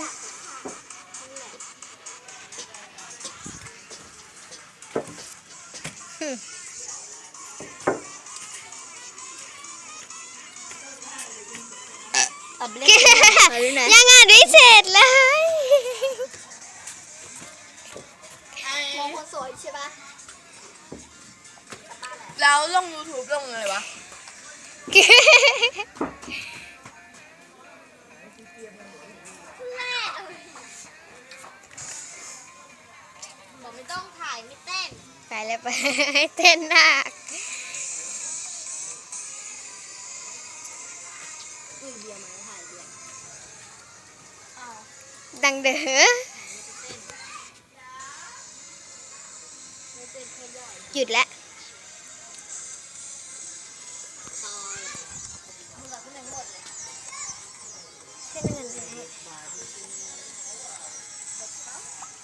ยังอ่านไม่เสร็จเลยมองคนสวยใช่ปะแล้วลง YouTube ลงเลยวะ ไม่ต้องถ่ายไม่เต้นไปแล้วไปเต้นหนักอุ้ยเบียร์มาถ่ายเบียร์เอาดังเด้อไม่เต้นแค่ย่อยหยุดแล้วตายมึงกับขึ้นไปหมดเลยขึ้นเงินเลย